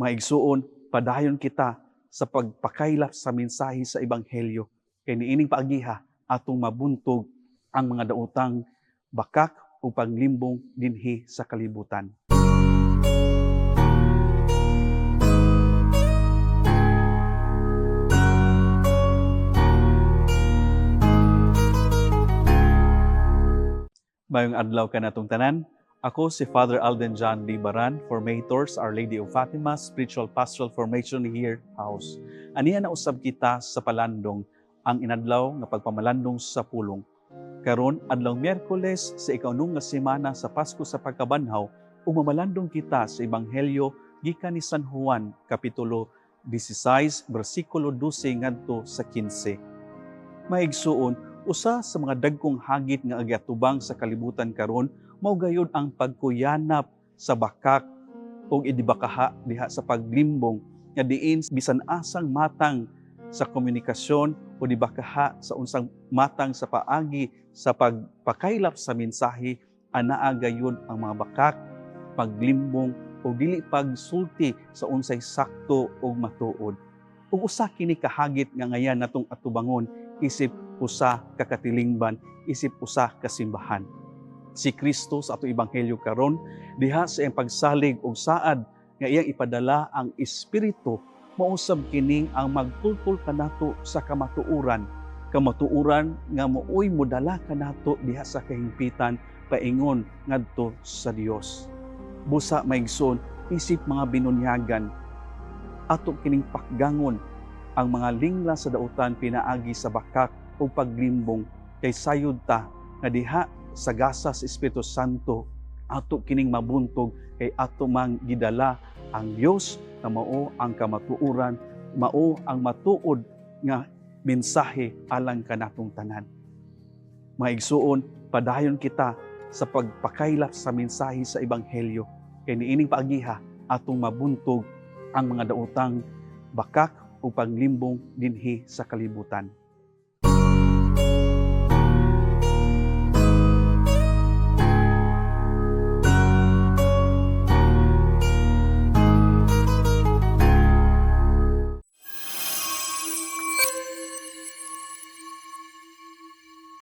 Mga igsuon, padayon kita sa pagpakaylap sa mensahe sa Ebanghelyo. Kay niining paagiha atong mabuntog ang mga daotang bakak o paglimbong dinhi sa kalibutan. Mayong adlaw ka natong tanan. Ako si Father Alden John D. Baran, Formators, Our Lady of Fatima, Spiritual Pastoral Formation here House. Aniya na usab kita sa palandong ang inadlaw nga pagpamalandong sa pulong. Karon adlaw Miyerkules sa ikawnung nga semana sa Pasko sa pagkabanhaw ug mamalandong kita sa Ebanghelyo gikan ni San Juan kapitulo 16 bersikulo 12 ngadto sa 15. Maigsuon usa sa mga dagkong hagit nga agyatubang sa kalibutan karon mao gayud ang pagkuyanap sa bakak ug idibakaha diha sa paglimbong nga diin bisan asang matang sa komunikasyon o dibakaha sa unsang matang sa paagi sa pagpakaylap sa mensahe anaa gayud ang mga bakak paglimbong o dili pagsulti sa unsay sakto o matuod. Ug usa kini kahagit nga ngayan natong atubangon isip usa ka katilingban isip usa ka simbahan si Kristo sa ato ebanghelyo karon diha sa iyang pagsalig og saad nga iyang ipadala ang espiritu mausab kining ang magtultol kanato sa kamatuuran. Kamatuuran nga mooy modala kanato diha sa kahimpitan paingon ngadto sa Dios busa maigsoon isip mga binunyagan. Ato kining pakgangon ang mga lingla sa dautan pinaagi sa bakak o paglimbong kay sayod ta nga diha sa gasa sa Espiritu Santo. Ato kining mabuntog kay ato mang gidala ang Dios na mao ang kamatuoran mao ang matuod nga mensahe alang kanatong tanan. Maigsuon padayon kita sa pagpakaylap sa mensahe sa ebanghelyo. Kay niining paagiha atong mabuntog ang mga daotang bakak o paglimbong dinhi sa kalibutan